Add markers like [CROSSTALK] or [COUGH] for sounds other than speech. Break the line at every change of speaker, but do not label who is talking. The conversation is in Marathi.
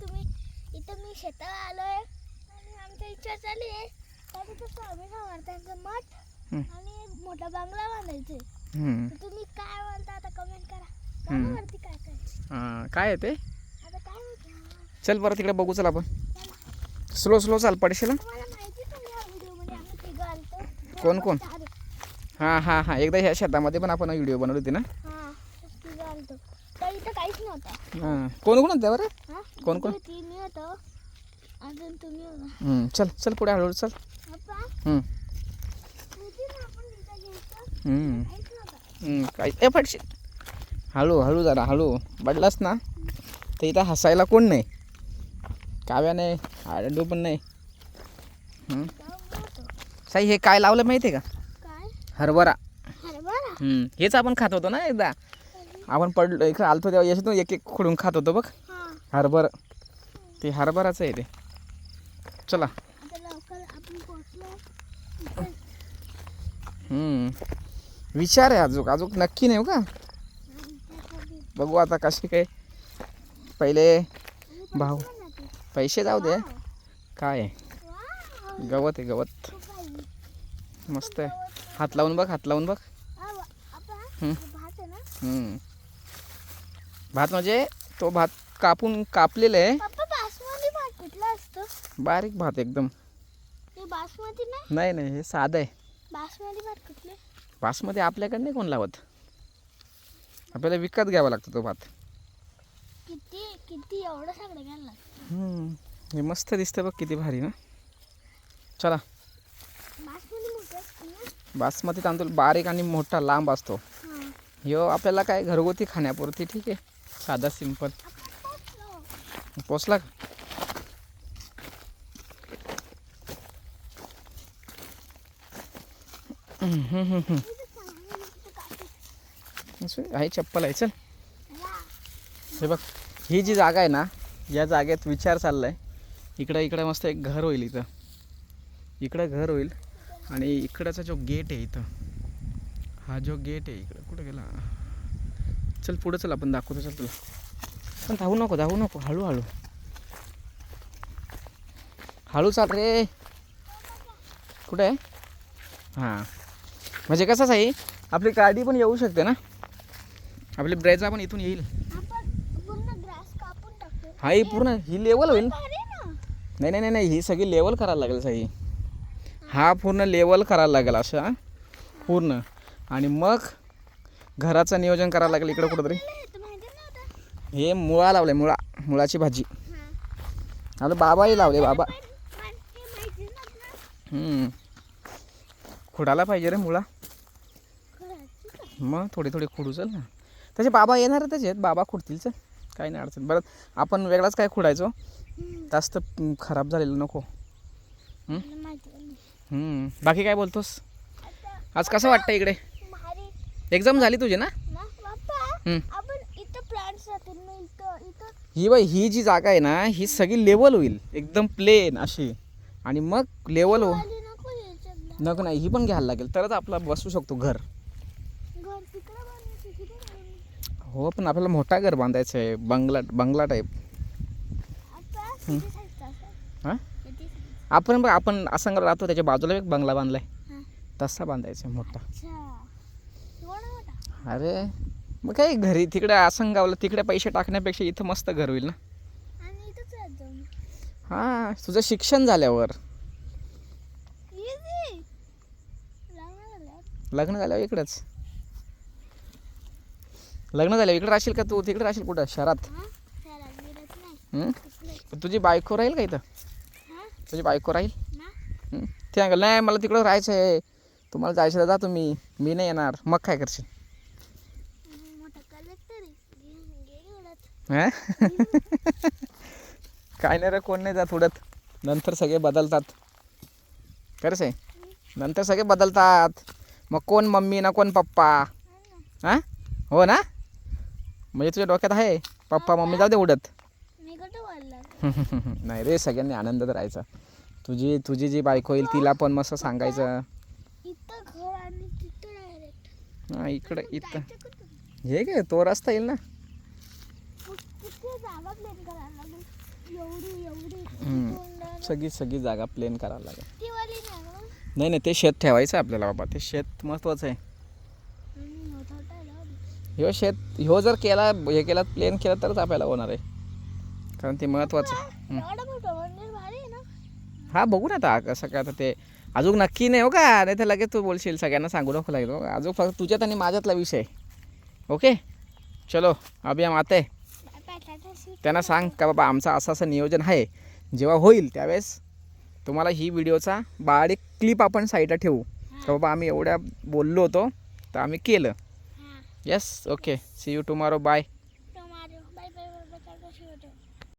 तुम्ही? इथं मी शेतात आलोय. आणि आमची इच्छा झाली आहे. तिथं स्वामी समर्थांचं मठ. आणि एक मोठा बंगला बांधायचे
हम्म.
तर तुम्ही काय म्हणता आता कमेंट करा. काय काय?
हा, काय आहे ते?
आता काय म्हणता?
चल बरं तिकडे बघू चल आपण. स्लो स्लो चाल पडशील? हं?
तुम्हाला माहिती तुम्ही या व्हिडिओमध्ये आम्ही तिघं आलतो.
कोण कोण? हां हां हां. एकदा ह्या शेतामध्ये पण आपण व्हिडिओ बनवली होती ना?
हा तिघं आलतो. तर इथं काहीच नव्हतं.
हां. कोण कोण होते बरं? कोण कोण?
तुम्ही तीन होतो. अजून तुम्ही होता
हम्म, चल चल पुढे हळूहळू चल.
पप्पा
हम्म,
माहिती ना आपण इथं घ्यायचं
हम्म,
काहीच नव्हतं
हम्म, काय? ए पडशील हळू हळू जरा हळू. पडलास ना? तर इथं हसायला कोण नाही. काव्या नाही आडू पण नाही. हम्म. साई हे काय लावलं माहिती आहे का?
काय?
हरभरा.
हरभरा?
हम्म, हेच आपण खात होतो ना एकदा. आपण पडलो इकडे आलतो तेव्हा याच्यातून एक एक खोडून खात होतो बघ. हरभर ते हरभराचं आहे ते चला. विचार आहे अजून अजून नक्की नाही हो का बघू आता कशी काय पहिले भाऊ.
पैसे
जाऊ दे. काय. गवत आहे गवत. मस्त आहे हात लावून बघ हात लावून बघ.
भात
म्हणजे तो भात कापून कापलेला आहे.
पप्पा बासमती भात कुठला असतो?
बारीक भात एकदम.
हे बासमती नाही?
नाही नाही हे साधं आहे.
बासमती भात कुठले?
बासमध्ये आपल्याकडे नाही कोण लावत. आपल्याला विकत घ्यावा लागतो तो भात.
किती किती? एवढं सगळं घ्यायला लागतं.
हम्म. हे मस्त दिसतं बघ किती भारी ना. चला.
बासमती मोठी असते ना?
बासमती तांदूळ बारीक आणि मोठा लांब असतो.
हां.
ह्यो आपल्याला काय घरगुती खाण्यापुरती ठीक आहे. साधा सिंपल
पोचला
का? आहे चप्पल आहे चल. हे बघ ही जी जागा आहे ना या जागेत विचार चाललाय. इकडं इकडं मस्त एक घर होईल इथं. इकडं घर होईल आणि इकडचा जो गेट आहे इथं हा जो गेट आहे इकडं कुठं गेला? चल पुढं चल आपण दाखवतो चल तुला. पण धावू नको धावू नको हळूहळू हळू चाल रे कुठे आहे हां म्हणजे कसंच आहे आपली गाडी पण येऊ शकते ना आपली ब्रेजा पण इथून येईल हा ही पूर्ण ही लेवल होईल नाही नाही नाही नाही ही सगळी लेवल करायला लागेल सगळी हा पूर्ण लेवल करायला लागेल असं पूर्ण आणि मग घराचं नियोजन करायला लागेल इकडं कुठंतरी
हे
मुळा लावले मुळा. मुळाची भाजी. आपलं बाबाही लावले बाबा. खुडायला पाहिजे रे मुळा? मग थोडी थोडी खुडू चल ना. त्याचे बाबा येणारच आहेत बाबा खुडतील चल. काही नाही अडचण. बरं आपण वेगळाच काय खुडायचो. जास्त खराब झालेलं नको. बाकी काय बोलतोस?
आता
आज कसं वाटतं इकडे? एक्झाम झाली तुझी ना? ही बाई ही जी जागा आहे ना ही सगळी लेवल होईल. एकदम प्लेन अशी. आणि मग लेवल हो
नको
नाही ही पण घ्यायला लागेल. तरच आपला बसू शकतो घर. हो पण आपल्याला मोठा घर बांधायचं आहे. बंगला बंगला टाईप? हां? आपण बघ आपण असंग राहतो त्याच्या बाजूला एक बंगला बांधलाय. तसा बांधायचा मोठा? अरे मग काय घरी तिकडे आसंगावला तिकडे पैसे टाकण्यापेक्षा इथं मस्त घर होईल ना
आणि इथंच राहत जाऊ मी.
हां तुझं शिक्षण झाल्यावर
Easy. लग्न.
लग्न झाल्यावर इकडंच लग्न झाल्यावर इकडे राहशील का तू तिकडे राहशील कुठं शहरात
हां? शहरात बिरात नाही.
हं?
कसलंय?
पण तुझी बायको राहील का इथं
हां?
तुझी बायको राहील
ना?
हं? ते सांगेल नाही मला तिकडं राहायचं आहे तुम्हाला जायचं तर जा तुम्ही मी नाही येणार मग काय करशील
हम्म, मोठा collector आहे. घे- घे एवढाच.
हं? [LAUGHS] काय नाही रे कोण नाही जात उडत. नंतर सगळे बदलतात. खरंच आहे नंतर सगळे बदलतात. मग कोण मम्मी ना कोण पप्पा?
हा? ना.
हां ना? म्हणजे तुझ्या डोक्यात आहे? पप्पा मम्मी जाऊ दे उडत.
मी कुठं बोलला [LAUGHS]
नाही रे सगळ्यांनी आनंदात राहायचा. तुझी तुझी जी बायको होईल तिला पण मस्त सांगायचं. हां इकडं इथं. हे काय तो रस्ता येईल ना.
मग कुठे जागा प्लेन करायला लागेल एवढी एवढी
हम्म.
तोंडाला.
सगळी सगळी जागा प्लेन करायला लागेल
ती वाली नाही
नाही नाही ते शेत ठेवायचं आहे आपल्याला बाबा ते शेत महत्त्वाचं आहे
आणि ना.
ह्यो शेत ह्यो जर केला हे केला प्लेन केला तरच आपल्याला होणार आहे कारण ते महत्त्वाचं आहे. हम्म.
एवढं मोठं मंदिर भारी आहे ना
हा बघू ना आता कसं काय आता ते अजून नक्की नाही हो का नाही तर लगेच तू बोलशील सगळ्यांना सांगू नको लागेल हो. अजून फक्त तुझ्यात आणि माझ्यातला विषय ओके चलो अभि हम आते त्यांना सांग का बाबा आमचं असं असं नियोजन आहे. जेव्हा होईल त्यावेळेस तुम्हाला ही व्हिडिओचा बारीक क्लिप आपण साईडला ठेवू. का बाबा आम्ही एवढ्या बोललो होतो तर आम्ही केलं. Yes okay see you tomorrow bye